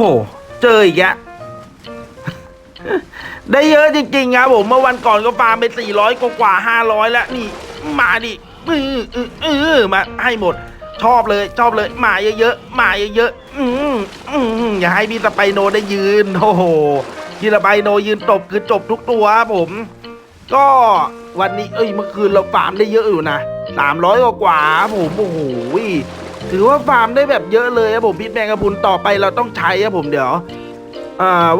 โห เจออีกแล้วได้เยอะจริงๆครับผมเมื่อวันก่อนก็ฟาร์มไป 400 กว่ากว่า500 แล้วนี่ มาดิอืออืออือมาให้หมด ชอบเลย ชอบเลย มาเยอะๆมาเยอะๆอืมอืมอย่าให้พี่สไปโนได้ยืนโอ้โหพี่สไปโนยืนตบคือจบทุกตัวครับผม ก็วันนี้เอ้ยเมื่อคืนเราฟาร์มได้เยอะอยู่นะ300 กว่ากว่าครับผมโอ้โห ถือว่าฟาร์มได้แบบเยอะเลยครับผมพิษแมงกะพรุนต่อไปเราต้องใช้ครับผมเดี๋ยว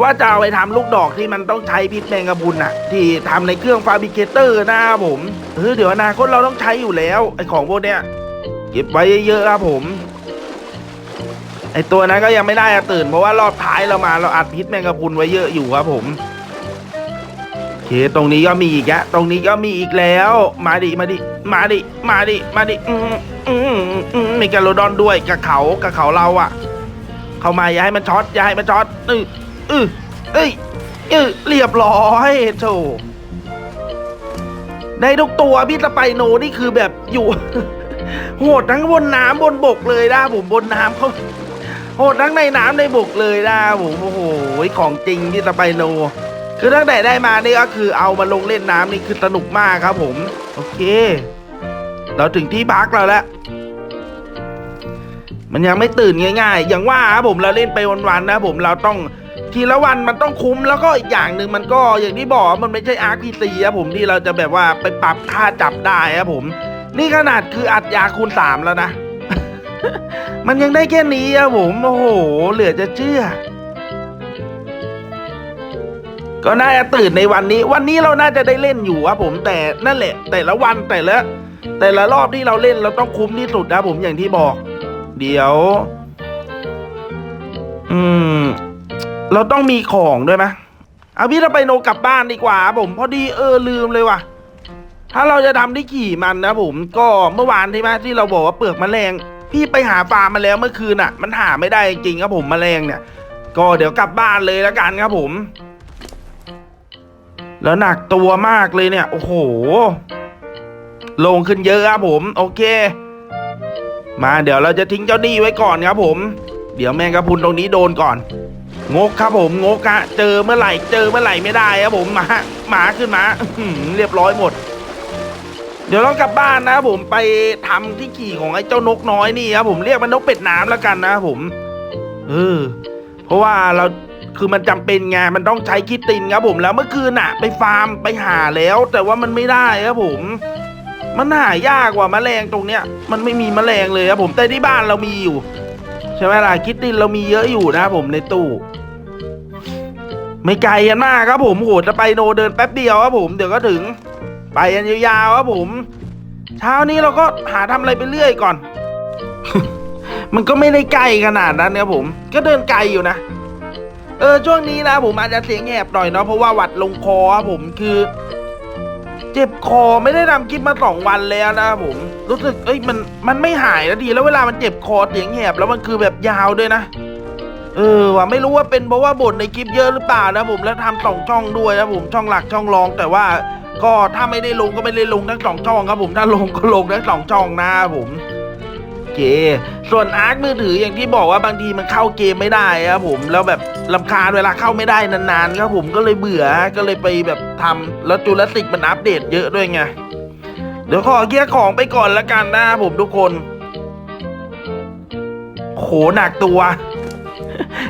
ว่าจะเอาไปทำลูกดอกที่มันต้องใช้พิษแมงกะพรุนอะที่ทำในเครื่องฟาบิเคเตอร์นะครับผมเออเดี๋ยวอนาคตเราต้องใช้อยู่แล้วไอของพวกเนี้ยเก็บไว้เยอะๆครับผมไอตัวนั้นก็ยังไม่ได้ตื่น เพราะว่ารอบท้ายเรามาเราอัดพิษแมงกะพรุนไว้เยอะอยู่ครับผมโอเคตรงนี้ก็มีอีกแล้วตรงนี้ก็มีอีกแล้ว มาดิมาดิมาดิมาดิมาดิอืมอืมอืม มีแกลโลดอนด้วยกับเขากับเขาเราอะเข้ามาอย่าให้มันช็อตอย่าให้มันช็อตอืออือเอ้ยเออเรียบร้อยโถในทุกตัวพี่สไปโนนี่คือแบบอยู่ โหดทั้งบนน้ำบนบกเลยนะผมบนน้ำเขาโหดทั้งในน้ำในบกเลยนะผมโอ้โหของจริงพี่สไปโนคือตั้งแต่ได้มานี่ก็คือเอามาลงเล่นน้ำนี่คือสนุกมากครับผม โอเค เราถึงที่พักเราแล้ว มันยังไม่ตื่นง่าย ๆ อย่างว่าครับผมเราเล่นไปวันๆนะผมเราต้องทีละวันมันต้องคุ้มแล้วก็อีกอย่างหนึ่งมันก็อย่างที่บอกมันไม่ใช่อาร์พีซีครับผมที่เราจะแบบว่าไปปรับค่าจับได้ครับผม นี่ขนาดคืออัดยาคูณสามแล้วนะ มันยังได้แค่นี้ครับผมโอ้โห เหลือจะเชื่อ ก็น่าจะตื่นในวันนี้ วันนี้เราน่าจะได้เล่นอยู่ครับผมแต่นั่นแหละ แต่ละวันแต่ละแต่ละรอบที่เราเล่นเราต้องคุ้มที่สุดนะผมอย่างที่บอก เดี๋ยว อืม เราต้องมีของด้วยไหมเอาพี่เราไปโนกลับบ้านดีกว่า ผมพอดีเออลืมเลยว่ะ ถ้าเราจะทำที่ขี่มันนะผมก็เมื่อวานใช่ไหมที่เราบอกว่าเปลือกแมลง พี่ไปหาฟามาแล้วเมื่อคืนอะ มันหาไม่ได้จริงครับผมแมลงเนี่ย ก็เดี๋ยวกลับบ้านเลยแล้วกันครับผม แล้วหนักตัวมากเลยเนี่ย โอ้โห ลงขึ้นเยอะครับผม โอเค มาเดี๋ยวเราจะทิ้งเจ้าหนี้ไว้ก่อนครับผม เดี๋ยวแมงกะพุนตรงนี้โดนก่อน งกครับผมงกอะเจอเมื่อไหร่เจอเมื่อไหร่ไม่ได้ครับผมหมาหมาขึ้นมาเรียบร้อยหมด เดี๋ยวเรากลับบ้านนะผมไปทำที่ขี่ของไอ้เจ้านกน้อยนี่ครับผมเรียกมันนกเป็ดน้ำแล้วกันนะผมเออเพราะว่าเราคือมันจำเป็นไงมันต้องใช้คิดตินครับผมแล้วเมื่อคืนน่ะไปฟาร์มไปหาแล้ว แต่ว่ามันไม่ได้ครับผม มันหายากกว่าแมลงตรงเนี้ย มันไม่มีแมลงเลยครับผมแต่ที่บ้านเรามีอยู่ ใช่ไหมล่ะคิดตินเรามีเยอะอยู่นะครับผมในตู้ ไม่ไกลกันมากครับผมโหจะไปโนเดินแป๊บเดียวครับผมเดี๋ยวก็ถึง ไปกันยาวๆครับผม เช้านี้เราก็หาทำอะไรไปเรื่อยก่อน มันก็ไม่ได้ไกลขนาดนั้นครับผม ก็เดินไกลอยู่นะเออช่วงนี้นะผมอาจจะเสียงแหบหน่อยเนาะเพราะว่าหวัดลงคอครับผมคือ เจ็บคอไม่ได้ทำคลิปมาสองวันแล้วนะครับผม รู้สึกเอ้ยมันมันไม่หายแล้วดี แล้วเวลามันเจ็บคอเสียงแหบแล้วมันคือแบบยาวด้วยนะเออว่าไม่รู้ว่าเป็นเพราะว่าบ่นในคลิปเยอะหรือเปล่านะผมแล้วทำสองช่องด้วยนะผมช่องหลักช่องรอง แต่ว่าก็ถ้าไม่ได้ลงก็ไม่ได้ลงทั้งสองช่องครับผมถ้าลงก็ลงทั้งสองช่องนะครับผม เค ส่วนอาร์คมือถืออย่างที่บอกว่าบางทีมันเข้าเกมไม่ได้ครับผมแล้วแบบลำคาญเวลาเข้าไม่ได้นานๆครับผมก็เลยเบื่อก็เลยไปแบบทำแล้วจูเลสิกมันอัปเดตเยอะด้วยไงเดี๋ยวขอเคลียร์ของไปก่อนละกันนะครับผมทุกคนโหหนักตัว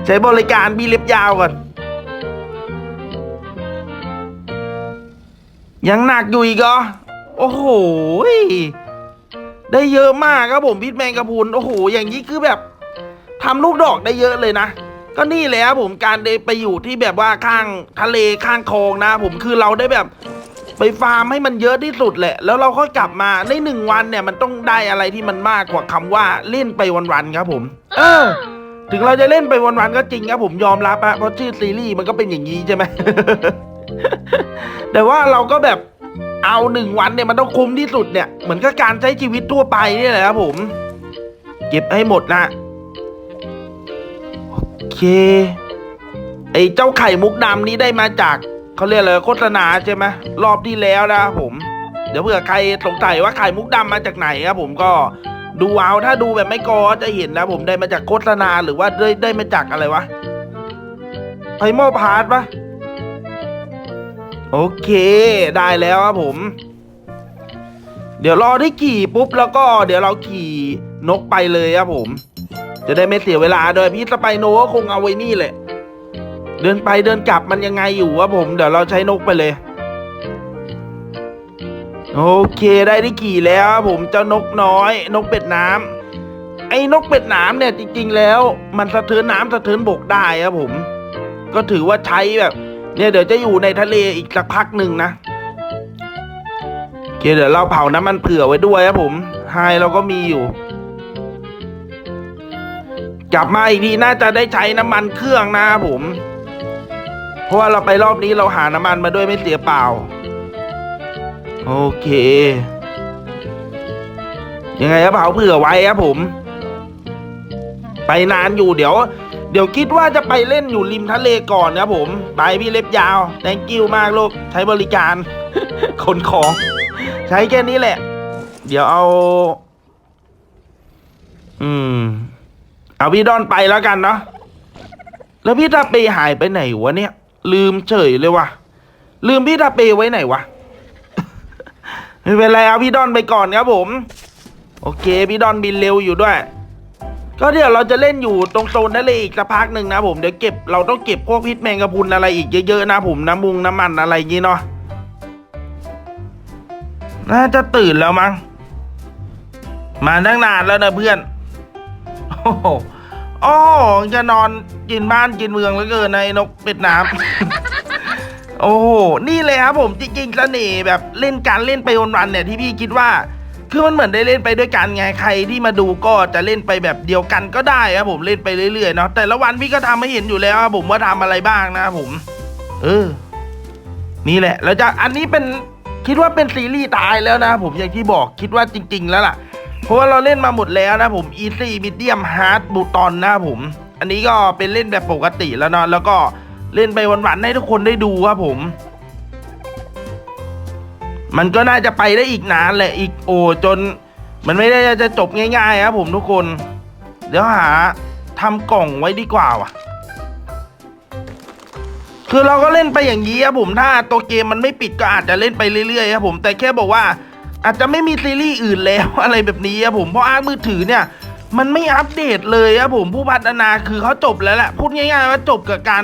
ใช้บริการมีเล็บยาวก่อนยังหนักอยู่อีกเหรอโอ้โห ได้เยอะมากครับผมพิษแมงกะพรุนโอ้โหอย่างนี้คือแบบทำลูกดอกได้เยอะเลยนะ ก็นี่แหละครับผมการได้ไปอยู่ที่แบบว่าข้างทะเลข้างคลองนะ ผมคือเราได้แบบไปฟาร์มให้มันเยอะที่สุดแหละ แล้วเราค่อยกลับมาในหนึ่งวันเนี่ยมันต้องได้อะไรที่มันมากกว่าคำว่าเล่นไปวันๆครับผม เออ ถึงเราจะเล่นไปวันๆก็จริงครับผมยอมรับอะเพราะชื่อซีรีส์มันก็เป็นอย่างนี้ใช่ไหมแต่ว่าเราก็แบบ เอาหนึ่งวันเนี่ยมันต้องคุ้มที่สุดเนี่ยเหมือนกับการใช้ชีวิตทั่วไปนี่แหละครับผม เก็บให้หมดนะโอเค ไอ้เจ้าไข่มุกดำนี้ได้มาจากเขาเรียกอะไรโฆษณาใช่ไหมรอบที่แล้วนะผม เดี๋ยวเผื่อใครสงสัยว่าไข่มุกดำมาจากไหนครับผมก็ดูเอาถ้าดูแบบไม่กอจะเห็นนะผมได้มาจากโฆษณาหรือว่าได้ได้มาจากอะไรวะไพโมพาร์ทปะ โอเค ได้แล้วครับผม เดี๋ยวรอได้ขี่ปุ๊บแล้วก็เดี๋ยวเราขี่นกไปเลยครับผม จะได้ไม่เสียเวลาโดยพี่สไปโนก็คงเอาไว้นี่แหละ เดินไปเดินกลับมันยังไงอยู่ครับผม เดี๋ยวเราใช้นกไปเลย โอเคได้ได้ขี่แล้วครับผมเจ้านกน้อย นกเป็ดน้ำไอ้นกเป็ดน้ำเนี่ยจริง ๆ แล้ว มันสะเทือนน้ำสะเทือนบกได้ครับผม ก็ถือว่าใช้แบบ เนี่ยเดี๋ยวจะอยู่ในทะเลอีกสักพักหนึ่งนะโอเคเดี๋ยวเราเผาน้ำมันเผื่อไว้ด้วยครับผมไฮเราก็มีอยู่กลับมาอีกทีน่าจะได้ใช้น้ำมันเครื่องนะครับผม เพราะว่าเราไปรอบนี้เราหาน้ำมันมาด้วยไม่เสียเปล่า โอเค ยังไงก็เผาเผื่อไว้ครับผม ไปนานอยู่เดี๋ยว เดี๋ยวคิดว่าจะไปเล่นอยู่ริมทะเลก่อนครับผม ไปพี่เล็บยาว thank you มากลูก ใช้บริการขนของ ใช้แค่นี้แหละ เดี๋ยวเอา อืม เอาพี่ดอนไปแล้วกันเนาะ แล้วพี่ตาเปหายไปไหนวะเนี่ย ลืมเฉยเลยวะลืมพี่ตาเปไว้ไหนวะ ไม่เป็นไรเอาพี่ดอนไปก่อนครับผม โอเค พี่ดอนบินเร็วอยู่ด้วย ก็เดี๋ยวเราจะเล่นอยู่ตรงโซนทะเลอีกสักพักหนึ่งนะผมเดี๋ยวเก็บเราต้องเก็บพวกพิษแมงกะพรุนอะไรอีกเยอะๆนะผมน้ำมุงน้ำมันอะไรอย่างงี้เนาะน่าจะตื่นแล้วมั้งมาตั้งนานแล้วนะเพื่อน โอ้โหอ๋อจะนอนกินบ้านกินเมืองเหลือเกินในนกเป็ดน้ำโอ้โหนี่เลยครับผมจริงๆเสน่ห์แบบเล่นการเล่นไปวันๆเนี่ยที่พี่คิดว่า คือมันเหมือนได้เล่นไปด้วยกันไงใครที่มาดูก็จะเล่นไปแบบเดียวกันก็ได้ครับผมเล่นไปเรื่อยๆเนาะแต่ละวันพี่ก็ทำให้เห็นอยู่แล้วครับผมว่าทำอะไรบ้างนะผม เออ นี่แหละ แล้วจะอันนี้เป็นคิดว่าเป็นซีรีส์ตายแล้วนะผมอย่างที่บอกคิดว่าจริง ๆ แล้วล่ะ เพราะว่าเราเล่นมาหมดแล้วนะผม easy medium hard บูตอนนะผม อันนี้ก็เป็นเล่นแบบปกติแล้วเนาะแล้วก็เล่นไปวันๆให้ทุกคนได้ดูครับผม มันก็น่าจะไปได้อีกนานแหละอีกโอจน มันไม่ได้จะจบง่ายๆครับผมทุกคน เดี๋ยวหาทำกล่องไว้ดีกว่าว่ะ คือเราก็เล่นไปอย่างนี้ครับผมถ้าตัวเกมมันไม่ปิดก็อาจจะเล่นไปเรื่อยๆครับผมแต่แค่บอกว่าอาจจะไม่มีซีรีส์อื่นแล้วอะไรแบบนี้ครับผมเพราะอาร์ตมือถือเนี่ยมันไม่อัปเดตเลยครับผมผู้พัฒนาคือเขาจบแล้วแหละพูดง่ายๆว่าจบกับการ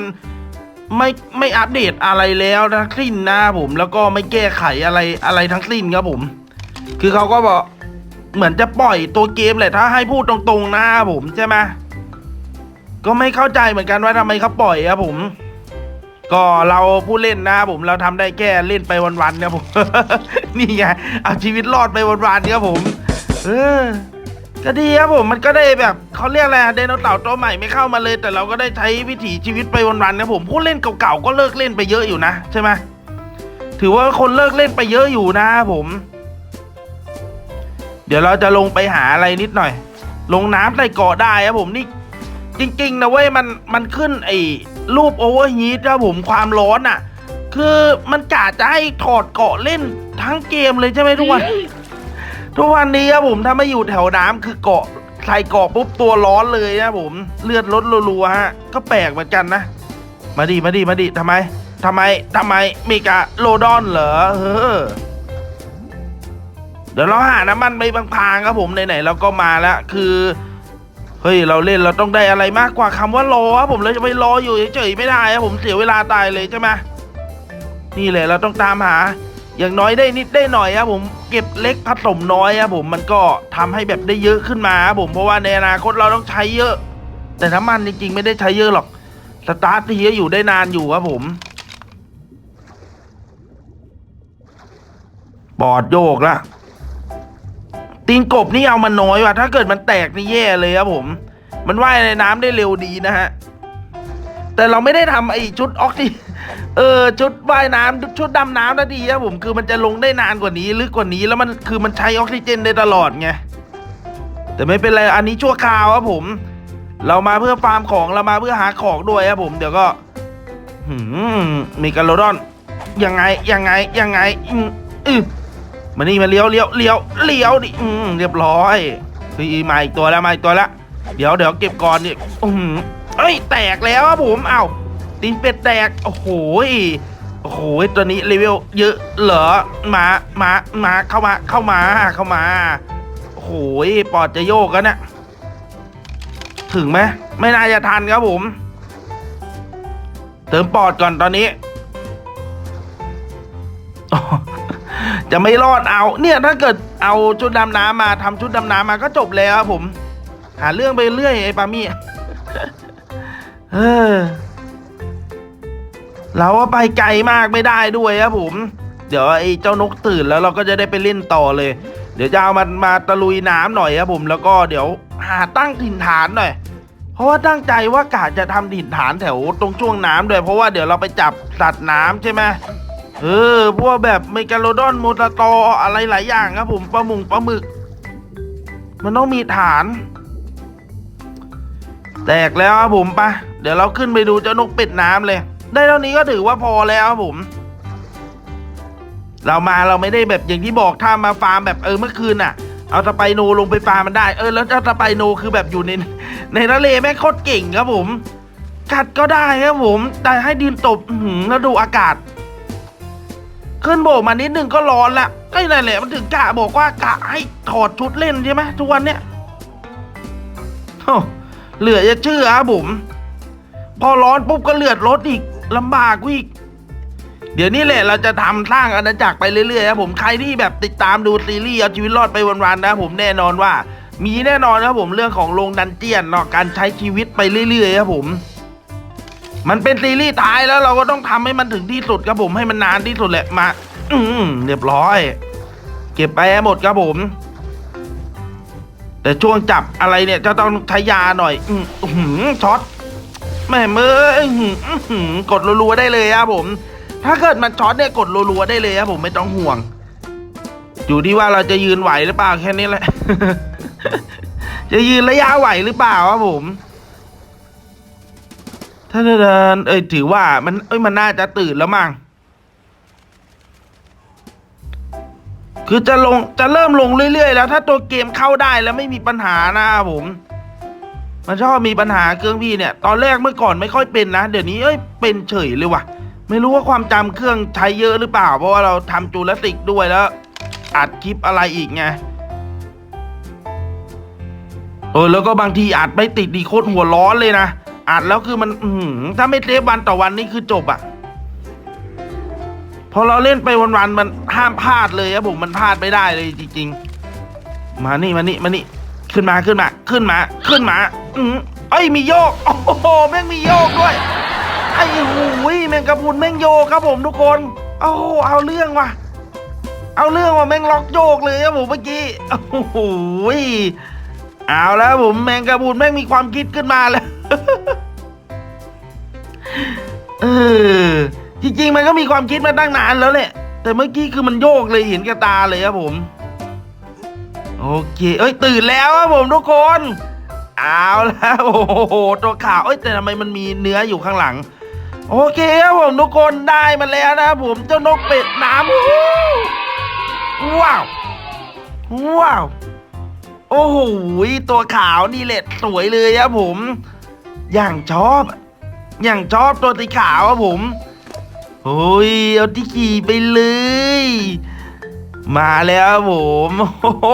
ไม่ไม่อัปเดตอะไรแล้วทั้งสิ้นนะผมแล้วก็ไม่แก้ไขอะไรอะไรทั้งสิ้นครับผม คือเขาก็บอกเหมือนจะปล่อยตัวเกมแหละถ้าให้พูดตรงๆนะผมใช่ไหมก็ไม่เข้าใจเหมือนกันว่าทำไมเขาปล่อยครับผม ก็เราผู้เล่นนะผมเราทำได้แค่เล่นไปวันๆครับผม นี่ไงเอาชีวิตรอดไปวันๆครับผม เออ ก็ดีครับผมมันก็ได้แบบเขาเรียกอะไรอะไดโนเสาร์ตัวใหม่ไม่เข้ามาเลย แต่เราก็ได้ใช้วิถีชีวิตไปวันๆครับผมผู้เล่นเก่าๆก็เลิกเล่นไปเยอะอยู่นะใช่ไหมถือว่าคนเลิกเล่นไปเยอะอยู่นะครับผม เดี๋ยวเราจะลงไปหาอะไรนิดหน่อย ลงน้ำใส่เกาะได้ครับผมนี่ จริงๆนะเว้ยมันมันขึ้นไอ้รูปโอเวอร์ฮีทครับผมความร้อนอะ คือมันกะจะให้ถอดเกาะเล่นทั้งเกมเลยใช่ไหมทุกวัน ทุกวันนี้ครับผมถ้าไม่อยู่แถวน้ำคือเกาะใส่เกาะปุ๊บตัวร้อนเลยนะผมเลือดลดรัวๆฮะก็แปลกเหมือนกันนะ มาดิมาดิมาดิทำไมทำไมทำไมมีกะโลดอนเหรอเออเดี๋ยวเราหาน้ำมันไปพางๆครับผมไหนๆเราก็มาแล้วคือเฮ้ยเราเล่นเราต้องได้อะไรมากกว่าคำว่ารอครับผมเราจะไปรออยู่เฉยๆไม่ได้ครับผมเสียเวลาตายเลยใช่ไหมนี่แหละเราต้องตามหา อย่างน้อยได้นิดได้หน่อยครับผมเก็บเล็กผสมน้อยครับผมมันก็ทำให้แบบได้เยอะขึ้นมาครับผมเพราะว่าในอนาคตเราต้องใช้เยอะ แต่น้ำมันจริงๆไม่ได้ใช้เยอะหรอกสตาร์ททีก็อยู่ได้นานอยู่ครับผมบอดโยกละตีนกบนี่เอามันน้อยว่ะถ้าเกิดมันแตกนี่แย่เลยครับผม มันว่ายในน้ำได้เร็วดีนะฮะแต่เราไม่ได้ทำไอชุดออกซิ เออชุดว่ายน้ำชุดดำน้ำนะดีครับผมคือมันจะลงได้นานกว่านี้ลึกกว่านี้แล้วมันคือมันใช้ออกซิเจนได้ตลอดไงแต่ไม่เป็นไรอันนี้ชั่วคราวครับผม เรามาเพื่อฟาร์มของเรามาเพื่อหาของด้วยครับผมเดี๋ยวก็หืมมีกาโลดอนยังไงยังไงยังไงอืมอือมานี่มาเลี้ยวเลี้ยวเลี้ยวเลี้ยวดิอืมเรียบร้อยเฮ้ยมาอีกตัวแล้วมาอีกตัวแล้วเดี๋ยวเดี๋ยวเก็บก่อนนี่อืมเอ้ยแตกแล้วครับผมเอ้า ตีนเป็ดแตก โอ้โหโอ้โหตัวนี้เลเวลเยอะเหรอมามามาเข้ามาเข้ามาเข้ามาโอ้โหปอดจะโยกกันนะถึงไหมไม่น่าจะทันครับผม เติมปอดก่อนตอนนี้ จะไม่รอดเอา เนี่ยถ้าเกิดเอาชุดดำน้ำมาทำชุดดำน้ำมาก็จบแล้วครับผม หาเรื่องไปเรื่อยไอ้ปามี่เออ เราว่าไปไกลมากไม่ได้ด้วยครับผม เดี๋ยวไอ้เจ้านกตื่นแล้วเราก็จะได้ไปเล่นต่อเลย เดี๋ยวจะเอามันมาตะลุยน้ำหน่อยครับผม แล้วก็เดี๋ยวหาตั้งถิ่นฐานหน่อย เพราะว่าตั้งใจว่ากะจะทำถิ่นฐานแถวตรงช่วงน้ำด้วย เพราะว่าเดี๋ยวเราไปจับสัตว์น้ำใช่ไหมเออ พวกแบบเมกาโลดอนโมตาตออะไรหลายอย่างครับผมปลาหมุงปลาหมึก มันต้องมีฐาน แตกแล้วครับผมปะเดี๋ยวเราขึ้นไปดูเจ้านกเป็ดน้ำเลย ได้เท่านี้ก็ถือว่าพอแล้วครับผม เรามาเราไม่ได้แบบอย่างที่บอกถ้ามาฟาร์มแบบเออเมื่อคืนน่ะ เอาสไปโนลงไปฟาร์มมันได้เออแล้วเจ้าสไปโนคือแบบอยู่ในในทะเลแม่งโคตรเก่งครับผมกัดก็ได้ครับผมแต่ให้ดินตบหือแล้วดูอากาศ ขึ้นโบกมานิดนึงก็ร้อนละก็นั่นแหละมันถึงกะบอกว่ากะให้ถอดชุดเล่นใช่ไหมทุกวันเนี้ยเหลือจะเชื่อครับผม พอร้อนปุ๊บก็เลือดรถอีก ลำบากอีก เดี๋ยวนี้แหละเราจะทำสร้างอาณาจักรไปเรื่อยๆครับผมใครที่แบบติดตามดูซีรีส์เอาชีวิตรอดไปวันๆนะ ผมแน่นอนว่า มีแน่นอนครับผมเรื่องของโรงดันเจียนเนาะการใช้ชีวิตไปเรื่อยๆครับผมมันเป็นซีรีส์ท้ายแล้วเราก็ต้องทำให้มันถึงที่สุดครับผมให้มันนานที่สุดแหละมา อืมเรียบร้อย เก็บไปหมดครับผม แต่ช่วงจับอะไรเนี่ยจะต้องใช้ยาหน่อย อืมอื้อหือช็อต แม่เมื่ออื้อหืออื้อหือกดรัวๆได้เลยครับผม ถ้าเกิดมันช็อตเนี่ยกดรัวๆได้เลยครับผมไม่ต้องห่วง อยู่ที่ว่าเราจะยืนไหวหรือเปล่าแค่นี้แหละ จะยืนระยะไหวหรือเปล่าครับผมถ้านเดินเอ้ยถือว่ามันเอ้ยมันน่าจะตื่นแล้วมั้งคือจะลงจะเริ่มลงเรื่อยๆ แล้ว ถ้าตัวเกมเข้าได้แล้วไม่มีปัญหานะครับผม มันชอบมีปัญหาเครื่องพี่เนี่ย ตอนแรกเมื่อก่อนไม่ค่อยเป็นนะ เดี๋ยวนี้เอ้ยเป็นเฉยเลยว่ะ ไม่รู้ว่าความจำเครื่องใช้เยอะหรือเปล่า เพราะว่าเราทำจูเลสิกด้วยแล้ว อัดคลิปอะไรอีกไงเออแล้วก็บางทีอัดไม่ติดดีโคตรหัวร้อนเลยนะอัดแล้วคือมันอืถ้าไม่เทปวันต่อวันนี่คือจบอะพอเราเล่นไปวันๆมันห้ามพลาดเลยครับผมมันพลาดไม่ได้เลยจริง ๆ มานี่มานี่มานี่ ขึ้นมาขึ้นมาขึ้นมาขึ้นมาอือเอ้ยมีโยกโอ้โหแม่งมีโยกด้วยไอ้หูยแมงกระพุนแม่งโยกครับผมทุกคนโอ้โหเอาเรื่องว่ะ เอาเรื่องว่ะแม่งล็อกโยกเลยครับผมเมื่อกี้โอ้โหเอาแล้วผมแมงกระพุนแม่งมีความคิดขึ้นมาแล้วเออจริงๆมันก็มีความคิดมาตั้งนานแล้วแหละแต่เมื่อกี้คือมันโยกเลยเห็นกับตาเลยครับผม โอเค เอ้ยตื่นแล้วครับผมทุกคน เอาแล้วโอ้โหตัวขาวเอ้ยแต่ทำไมมันมีเนื้ออยู่ข้างหลัง โอเคครับผมทุกคนได้มาแล้วนะครับผมเจ้านกเป็ดน้ำวู้ว้าวว้าวโอ้โหตัวขาวนี่แหละสวยเลยครับผม อย่างชอบ อย่างชอบตัวสีขาวครับผมโอ้ยเอาที่ขี่ไปเลย มาแล้วครับผมโอ้โห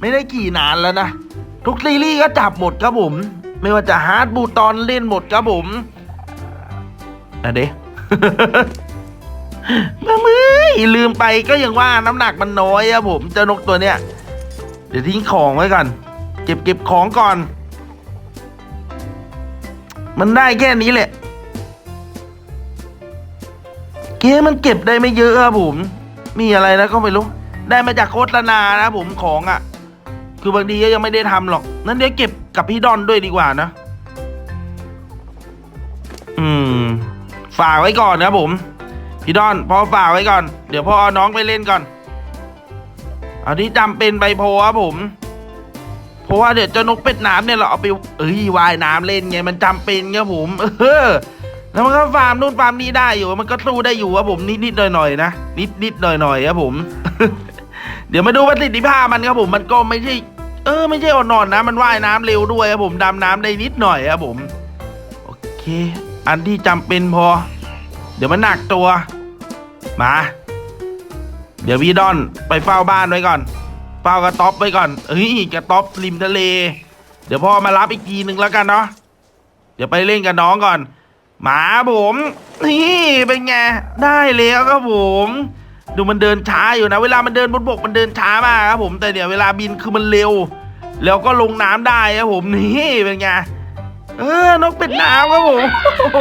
ไม่ได้ขี่นานแล้วนะ ทุกซีรีส์ก็จับหมดครับผม ไม่ว่าจะฮาร์ดบูตอนเล่นหมดครับผมอะเดมามือลืมไปก็ยังว่าน้ำหนักมันน้อยครับผมเจ้านกตัวเนี้ยเดี๋ยวทิ้งของไว้ก่อน เก็บเก็บของก่อน มันได้แค่นี้แหละเกมมันเก็บได้ไม่เยอะครับผม มีอะไรนะก็ไม่รู้ ได้มาจากโฆษณานะผมของอะ่ะ คือบางทีก็ยังไม่ได้ทำหรอก นั้นเดี๋ยวเก็บกับพี่ดอนด้วยดีกว่านะ อืม ฝากไว้ก่อนนะผม พี่ดอนพอฝากไว้ก่อน เดี๋ยวพ่อเอาน้องไปเล่นก่อนเอาที่จำเป็นไปพครับผม เพราะว่าเดี๋ยวเจ้านกเป็ดน้ำเนี่ยเราเอาไปเอ้ยว่ายน้ำเล่นไงมันจำเป็นครับผม เออ แล้วมันก็ฟาร์มนู่นฟาร์มนี้ได้อยู่ มันก็สู้ได้อยู่ครับผมนิดนิดหน่อยหน่อยๆนะนิดนิดหน่อยหน่อยครับผม เดี๋ยวมาดูประสิทธิภาพมันครับผมมันก็ไม่ใช่ เออ ไม่ใช่อ่อนๆนะ มันว่ายน้ำเร็วด้วยครับผมดำน้ำได้นิดหน่อยครับผม โอเค อันที่จำเป็นพอ เดี๋ยวมันหนักตัว มา เดี๋ยวพี่ดอนไปเฝ้าบ้านไว้ก่อนเฝ้ากระต๊อบไว้ก่อนเฮ้ยกระต๊อบริมทะเล เดี๋ยวพ่อมารับอีกทีหนึ่งแล้วกันเนาะเดี๋ยวไปเล่นกับน้องก่อน มาผมนี่เป็นไงได้แล้วครับผม ดูมันเดินช้าอยู่นะ เวลามันเดินบนบกมันเดินช้ามากครับผมแต่เดี๋ยวเวลาบินคือมันเร็ว แล้วก็ลงน้ำได้ครับผมนี่เป็นไงเออนกเป็ดน้ำครับผมโอ้โห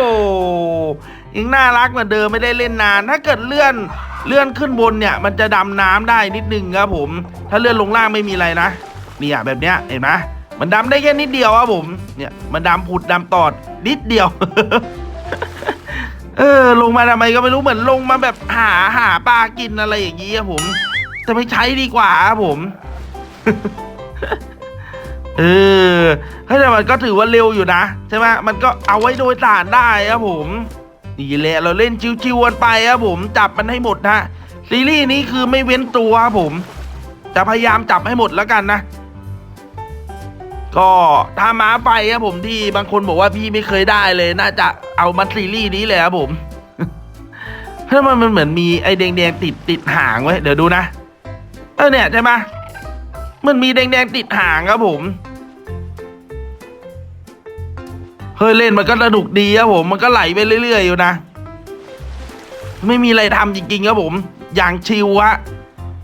ยังน่ารักเหมือนเดิมไม่ได้เล่นนาน ถ้าเกิดเลื่อนเลื่อนขึ้นบนเนี่ย มันจะดำน้ำได้นิดนึงครับผม ถ้าเลื่อนลงล่างไม่มีอะไรนะเนี่ยแบบเนี้ยเห็นไหมมันดำได้แค่นิดเดียวครับผม เนี่ยมันดำผุดดำตอดนิดเดียว เออ ลงมาทำไมก็ไม่รู้เหมือนลงมาแบบหาหาปลากินอะไรอย่างนี้ครับผม จะไม่ใช้ดีกว่าครับผม เออถ้าแต่มันก็ถือว่าเร็วอยู่นะใช่ไหมมันก็เอาไว้โดยสารได้ครับผมนี่แหละเราเล่นชิวๆกันไปครับผมจับมันให้หมดนะซีรีส์นี้คือไม่เว้นตัวครับผมจะพยายามจับให้หมดแล้วกันนะ ก็ถ้ามาไปครับผมที่บางคนบอกว่าพี่ไม่เคยได้เลย น่าจะเอามาซีรีส์นี้เลยครับผมเพราะมันมันเหมือนมีไอ้แดงๆติดติดหางไว้เดี๋ยวดูนะ เออเนี่ยใช่ไหมมันมีแดงๆติดหางครับผมเฮ้ยเล่นมันก็สนุกดีครับผม มันก็ไหลไปเรื่อย ๆ อยู่นะ ไม่มีอะไรทำจริงๆครับผม อย่างชิวฮะ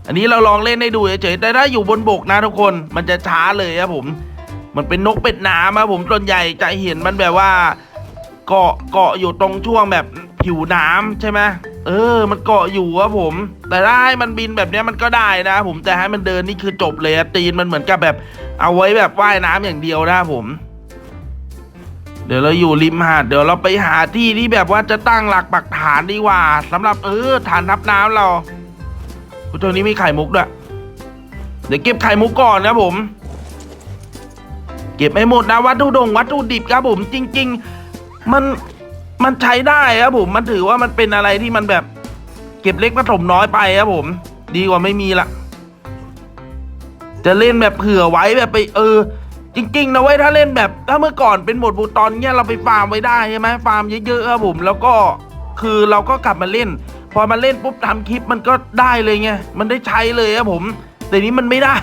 อันนี้เราลองเล่นให้ดูเฉยๆแต่ถ้าอยู่บนบกนะทุกคน มันจะช้าเลยครับผม มันเป็นนกเป็ดน้ำครับผมส่วนใหญ่จะเห็นมันแบบว่า เกาะเกาะอยู่ตรงช่วงแบบผิวน้ำใช่ไหมเออ มันเกาะอยู่ครับผม แต่ถ้าให้มันบินแบบนี้มันก็ได้นะผมแต่ให้มันเดินนี่คือจบเลยตีนมันเหมือนกับแบบ เอาไว้แบบว่ายน้ำอย่างเดียวนะครับผม เดี๋ยวเราอยู่ริมหาดเดี๋ยวเราไปหาที่ที่แบบว่าจะตั้งหลักปักฐานดีกว่าสำหรับเออฐานทับน้ำเราคุณตัวนี้มีไข่มุกด้วยเดี๋ยวเก็บไข่มุกก่อนนะผม เก็บไม่หมดนะวัตถุดงวัตถุดิบครับผมจริง ๆ มันมันใช้ได้ครับผมมันถือว่ามันเป็นอะไรที่มันแบบ เก็บเล็กผสมน้อยไปครับผม ดีกว่าไม่มีละจะเล่นแบบเผื่อไว้แบบไปเออ จริง ๆ นะเว้ยถ้าเล่นแบบถ้าเมื่อก่อนเป็นโหมดบูตอนเนี้ยเราไปฟาร์มไว้ได้ใช่ไหมฟาร์มเยอะๆครับผมแล้วก็คือเราก็กลับมาเล่น พอมาเล่นปุ๊บทำคลิปมันก็ได้เลยไงมันได้ใช้เลยครับผม แต่นี้มันไม่ได้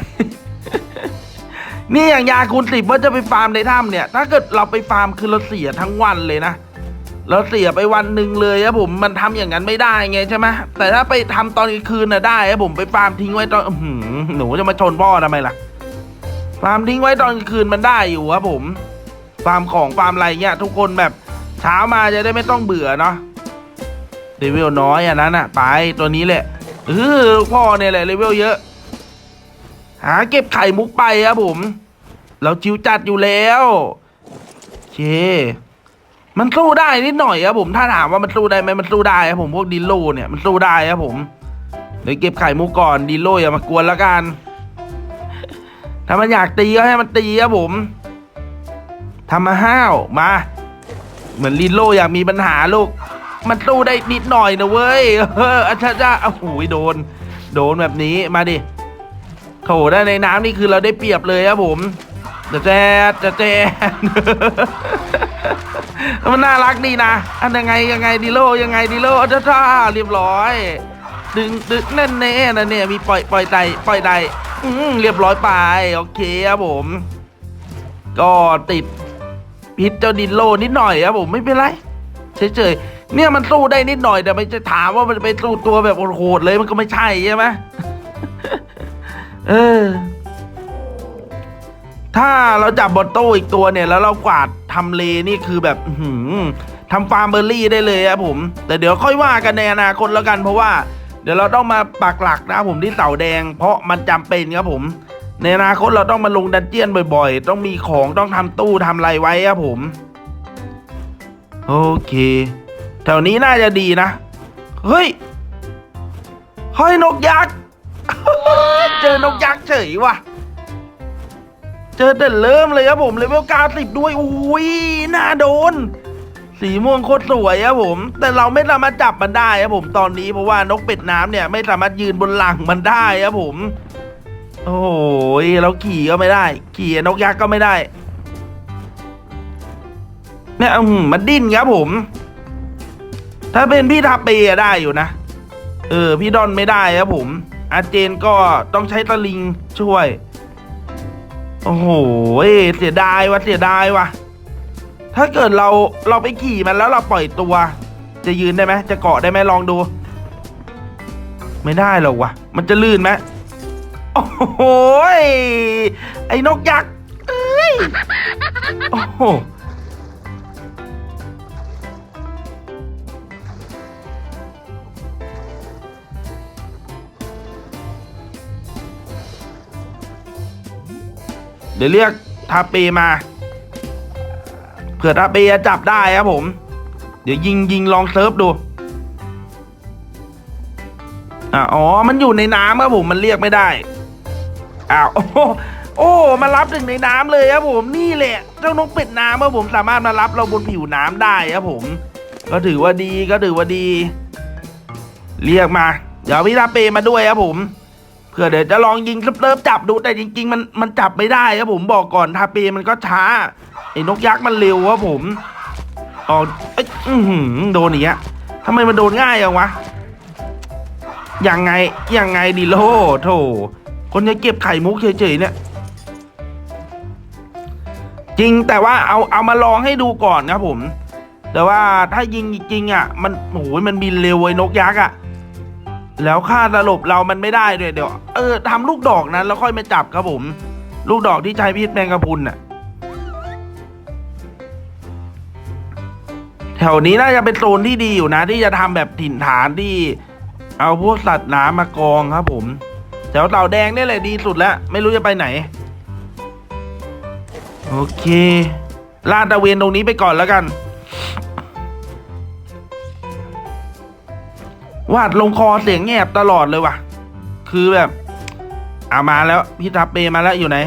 นี่อย่างยาคูณสิบว่าจะไปฟาร์มในถ้ำเนี่ย ถ้าเกิดเราไปฟาร์มคือเราเสียทั้งวันเลยนะเราเสียไปวันหนึ่งเลยครับผมมันทำอย่างนั้นไม่ได้ไงใช่ไหมแต่ถ้าไปทำตอนกลางคืนน่ะได้ครับผมไปฟาร์มทิ้งไว้ตอนหหนูจะมาชนพ่อทำไมล่ะ ฟาร์มทิ้งไว้ตอนกลางคืนมันได้อยู่ครับผมฟาร์มของฟาร์มอะไรเงี้ยทุกคนแบบเช้ามาจะได้ไม่ต้องเบื่อเนาะเลเวลน้อยอันนั้นอะไปตัวนี้แหละเออพ่อเนี่ยแหละเลเวลเยอะ หาเก็บไข่มุกไปครับผม เราชิวจัดอยู่แล้วเค มันสู้ได้นิดหน่อยครับผมถ้าถามว่ามันสู้ได้ไหมมันสู้ได้ครับผมพวกดินโลเนี่ยมันสู้ได้ครับผมเดี๋ยวเก็บไข่มุกก่อนดินโลอย่ามากวนแล้วกัน ถ้ามันอยากตีก็ให้มันตีครับผมทำมาห้าวมา เหมือนลินโลอยากมีปัญหาลูก มันสู้ได้นิดหน่อยนะเว้ยเอออาชาจ้าโอ้โหโดน โดนแบบนี้มาดิโถได้ในน้ำนี่คือเราได้เปรียบเลยครับผม จะแจ๊จะแจ๊มันน่ารักดีนะ อันยังไงยังไงดิโลยังไงดิโลจ้าจ้าเรียบร้อย ดึงดึงแน่นแน่นะเนี่ยมีปล่อยปล่อยไตปล่อยไตอืมเรียบร้อยไปโอเคครับผม ก็ติดพิษเจ้าดินโลนิดหน่อยครับผมไม่เป็นไรเฉยๆเนี่ยมันสู้ได้นิดหน่อยแต่ไม่จะถามว่ามันไปสู้ตัวแบบโหดเลยมันก็ไม่ใช่ใช่ไหมเออ ถ้าเราจับบอตโต้อีกตัวเนี่ย แล้วเรากวาดทำเลนี่คือแบบหือทำฟาร์มเบอร์รี่ได้เลยครับผม แต่เดี๋ยวค่อยว่ากันในอนาคตแล้วกันเพราะว่า เดี๋ยวเราต้องมาปักหลักนะผมที่เสาแดง เพราะมันจำเป็นครับผม ในอนาคตเราต้องมาลงดันเจียนบ่อยๆ ต้องมีของต้องทำตู้ทำอะไรไว้ครับผม โอเค แถวนี้น่าจะดีนะ เฮ้ยเฮ้ยนกยักษ์เจอนกยักษ์เฉยว่ะ เจอแต่เริ่มเลยครับผมเลเวลเก้าสิบด้วยอุ้ยน่าโดน สีม่วงโคตรสวยครับผม แต่เราไม่สามารถจับมันได้ครับผมตอนนี้เพราะว่านกเป็ดน้ำเนี่ยไม่สามารถยืนบนหลังมันได้ครับผม โอ้โหเราขี่ก็ไม่ได้ ขี่นกยักษ์ก็ไม่ได้เนี่ยอื้อหือมันดิ้นครับผม ถ้าเป็นพี่ทาเปอะได้อยู่นะเออพี่ดอนไม่ได้ครับผม อาเจนก็ต้องใช้ตะลิงช่วย โอ้โหเสียดายว่ะเสียดายว่ะถ้าเกิดเราเราไปขี่มันแล้วเราปล่อยตัว จะยืนได้ไหมจะเกาะได้ไหมลองดู ไม่ได้หรอกว่ะมันจะลื่นไหมโอ้โหไอ้นกยักษ์เอ้ยโอ้โห ดี๋ยวเรียกทาเปมาเผื่อทาเปจะจับได้ครับผม เดี๋ยวยิงยิงลองเซิร์ฟดูอะอ๋อ มันอยู่ในน้ำครับผม มันเรียกไม่ได้ อ้าว โอ้โอ้มารับถึงในน้ำเลยครับผมนี่แหละเจ้านกเป็ดน้ำครับผมสามารถมารับเราบนผิวน้ำได้ครับผม ก็ถือว่าดีก็ถือว่าดี เรียกมา เดี๋ยวพี่ทาเปมาด้วยครับผม เพื่อเดี๋ยวจะลองยิงเลิฟๆจับดูแต่จริง ๆ มันมันจับไม่ได้ครับผมบอกก่อนทาเปมันก็ช้าไอ้นกยักษ์มันเร็วครับผมอ๋อเอ้ยอื้อหือโดนอย่างเงี้ยทำไมมันโดนง่ายจังวะยังไงยังไงดิโลโถคนจะเก็บไข่มุกเฉยๆเนี่ยจริงแต่ว่าเอาเอามาลองให้ดูก่อนครับผม แต่ว่าถ้ายิงจริงๆอะ มันโอ้ยมันบินเร็วไอ้นกยักษ์อะ แล้วค่าสลบเรามันไม่ได้ด้วยเดี๋ยวเออทำลูกดอกนั้นแล้วค่อยมาจับครับผม ลูกดอกที่ใช้พิษแมงกะพรุนอะแถวนี้น่าจะเป็นโซนที่ดีอยู่นะ ที่จะทำแบบถิ่นฐานที่ เอาพวกสัตว์น้ำมากองครับผมแถวเต่าแดงนี่แหละดีสุดแล้ว ไม่รู้จะไปไหน โอเค ลาดตะเวนตรงนี้ไปก่อนแล้วกัน วาดลงคอเสียงแงบตลอดเลยว่ะ คือแบบอามาแล้วพี่ทาเปมาแล้วอยู่ไหน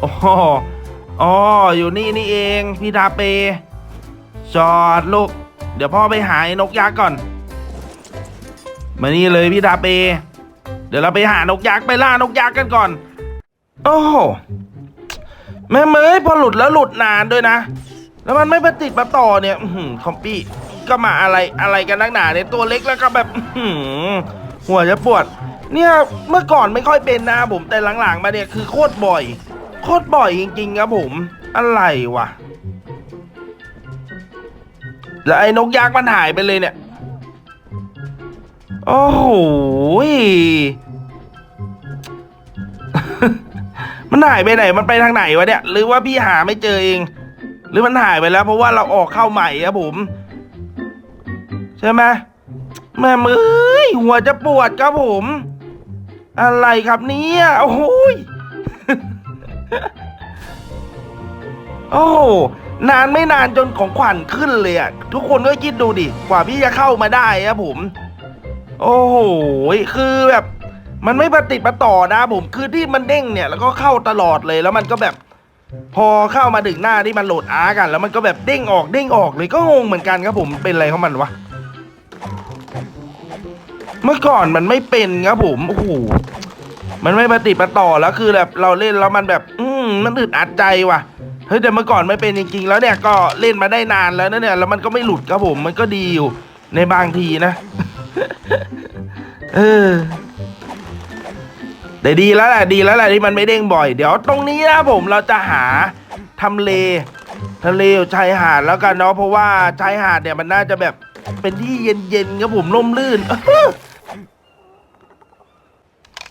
โอ้โหอ๋ออยู่นี่นี่เองพี่ทาเปจอดลูก เดี๋ยวพ่อไปหานกยักษ์ก่อน มานี่เลยพี่ดาเป เดี๋ยวเราไปหานกยักษ์ไปล่านกยักษ์กันก่อน โอ้โหแม่เมยพอหลุดแล้วหลุดนานด้วยนะ แล้วมันไม่ประติดประต่อเนี่ยคอมปี้ ก็มาอะไรอะไรกันนักหนาเนี่ยตัวเล็กแล้วก็แบบหัวจะปวด เนี่ยเมื่อก่อนไม่ค่อยเป็นนะผมแต่หลังๆมาเนี่ยคือโคตรบ่อย โคตรบ่อยจริงๆครับผมอะไรวะแล้วไอ้นกยักษ์มันหายไปเลยเนี่ย โอ้โหมันหายไปไหน มันไปทางไหนวะเนี่ย หรือว่าพี่หาไม่เจอเอง หรือมันหายไปแล้ว เพราะว่าเราออกเข้าใหม่ครับผม ใช่ไหมแม่มือหัวจะปวดครับผม อะไรครับเนี่ยโอ้โหยโอ้นานไม่นานจนของขวัญขึ้นเลยอะทุกคนก็คิดดูดิกว่าพี่จะเข้ามาได้ครับผม โอ้โหคือแบบ มันไม่ประติดประต่อนะผมคือที่มันเด้งเนี่ย แล้วก็เข้าตลอดเลยแล้วมันก็แบบ พอเข้ามาถึงหน้าที่มันโหลดอาร์กัน แล้วมันก็แบบเด้งออกเด้งออกเลยก็งงเหมือนกันครับผมเป็นอะไรของมันวะ เมื่อก่อนมันไม่เป็นครับผมโอ้โหมันไม่ประติประต่อแล้วคือแบบเราเล่นแล้วมันแบบ อืมมันอึดอัดใจว่ะเฮ้ยแต่เมื่อก่อนไม่เป็นจริงๆ แล้วเนี่ยก็เล่นมาได้นานแล้วนะเนี่ยแล้วมันก็ไม่หลุดครับผมมันก็ดีอยู่ ในบางทีนะ เออแต่ดีแล้วแหละดีแล้วแหละที่มันไม่เด้งบ่อย เดี๋ยวตรงนี้นะผมเราจะหาทำเลทะเลชายหาดแล้วกันเนาะเพราะว่าชายหาดเนี่ยมันน่าจะแบบเป็นที่เย็นๆครับผมร่มรื่น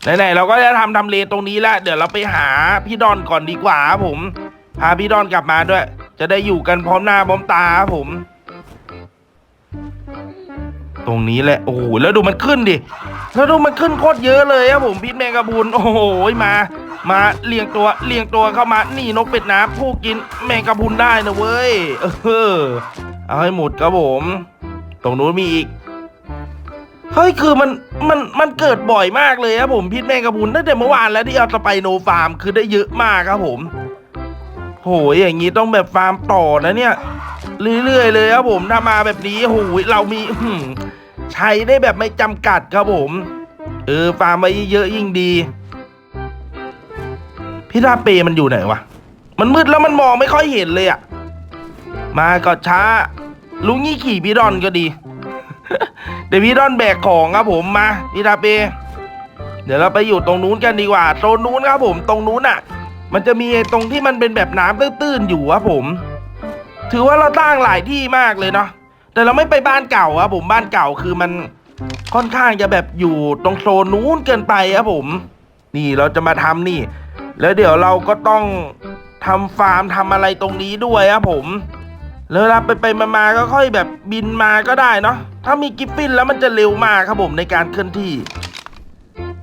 ไหนๆเราก็จะทำทำเลตรงนี้แล้วเดี๋ยวเราไปหาพี่ดอนก่อนดีกว่าครับผม พาพี่ดอนกลับมาด้วย จะได้อยู่กันพร้อมหน้าพร้อมตาครับผม ตรงนี้แหละโอ้โหแล้วดูมันขึ้นดิแล้วดูมันขึ้นโคตรเยอะเลยครับผมพิษแมงกะพรุนโอ้โหมา มาเรียงตัวเรียงตัวเข้ามานี่นกเป็ดน้ำผู้กินแมงกะพรุนได้นะเว้ยเออเอาให้หมดครับผม ตรงนู้นมีอีก เฮ้ยคือมันมันมันเกิดบ่อยมากเลยครับผมพิษแมงกะพรุนตั้งแต่เมื่อวานแล้วที่เอาสไปโนฟาร์มคือได้เยอะมากครับผมโหยอย่างนี้ต้องแบบฟาร์มต่อนะเนี่ย เรื่อยๆเลยครับผมถ้ามาแบบนี้โหยเรามีใช้ได้แบบไม่จำกัดครับผม เออฟาร์มไว้เยอะยิ่งดีพี่ดาเปมันอยู่ไหนวะมันมืดแล้วมันมองไม่ค่อยเห็นเลยอะมาก็ช้าลุงนี่ขี่พี่ดอนก็ดี เดี๋ยวพี่ดอนแบกของครับผมมาพี่ทาเปเดี๋ยวเราไปอยู่ตรงนู้นกันดีกว่าโซนนู้นครับผมตรงนู้นอะ มันจะมีตรงที่มันเป็นแบบน้ำตื้นๆอยู่ครับผม ถือว่าเราตั้งหลายที่มากเลยเนาะแต่เราไม่ไปบ้านเก่าครับผมบ้านเก่าคือมันค่อนข้างจะแบบอยู่ตรงโซนนู้นเกินไปครับผม นี่เราจะมาทำนี่ แล้วเดี๋ยวเราก็ต้องทำฟาร์มทำอะไรตรงนี้ด้วยครับผม แล้วเวลาไปไปมาๆก็ค่อยแบบบินมาก็ได้เนาะถ้ามีกิฟฟินแล้วมันจะเร็วมากครับผมในการเคลื่อนที่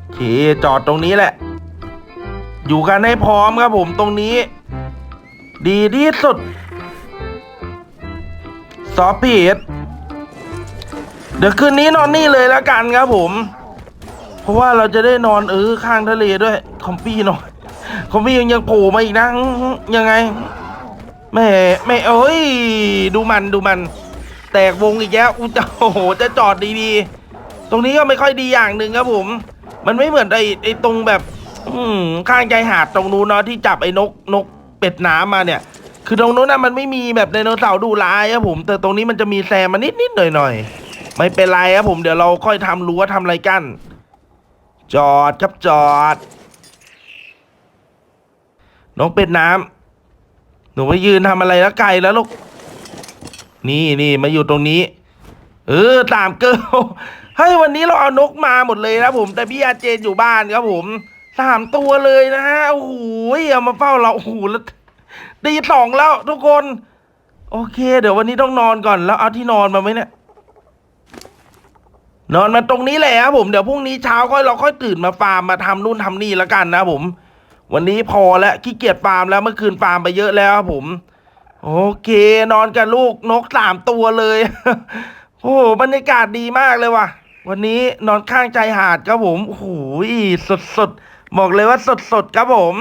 โอเคจอดตรงนี้แหละ อยู่กันให้พร้อมครับผมตรงนี้ ดีที่สุดซอฟพีดเดี๋ยวคืนนี้นอนนี่เลยแล้วกันครับผม เพราะว่าเราจะได้นอนเออข้างทะเลด้วยคอมปี้หน่อยคอมปี้ยังยังโผล่มาอีกนะยังไง แม่แม่เอ้ย ดูมันดูมัน แตกวงอีกแล้วอุยจะโอ้โหจะจอดดีๆ ตรงนี้ก็ไม่ค่อยดีอย่างหนึ่งครับผม มันไม่เหมือนไอ้ไอ้ตรงแบบ อืมข้างใจหาดตรงนู้นเนาะที่จับไอ้นกนกเป็ดน้ำมาเนี่ย คือตรงนู้นน่ะมันไม่มีแบบไดโนเสาร์ดูร้ายครับผม แต่ตรงนี้มันจะมีแซมมานิดนิดหน่อยหน่อยๆไม่เป็นไรครับผมเดี๋ยวเราค่อยทำรั้วทำอะไรกัน จอดครับจอดนกเป็ดน้ำ นูไปยืนทำอะไรแล้วไกลแล้วลูก นี่นี่มาอยู่ตรงนี้ เออตามเกิลเฮ้ยวันนี้เราเอานกมาหมดเลยนะผม แต่พี่อาเจนอยู่บ้านครับผมสามตัวเลยนะฮะโอ้โหเอามาเฝ้าเราโอ้โหแล้วดีสองแล้วทุกคน โอเค เดี๋ยววันนี้ต้องนอนก่อนแล้วเอาที่นอนมาไหมเนี่ยนอนมาตรงนี้แหละครับผมเดี๋ยวพรุ่งนี้เช้าค่อยเราค่อยตื่นมาฟาร์มมาทำนู่นทำนี่แล้วกันนะผม วันนี้พอแล้วขี้เกียจฟาร์มแล้วเมื่อคืนฟาร์มไปเยอะแล้วครับผม โอเคนอนกับลูกนกสามตัวเลย โอ้โหบรรยากาศดีมากเลยว่ะ วันนี้นอนข้างใจหาดครับผมโอ้โหสดสดๆบอกเลยว่าสดสดๆครับผม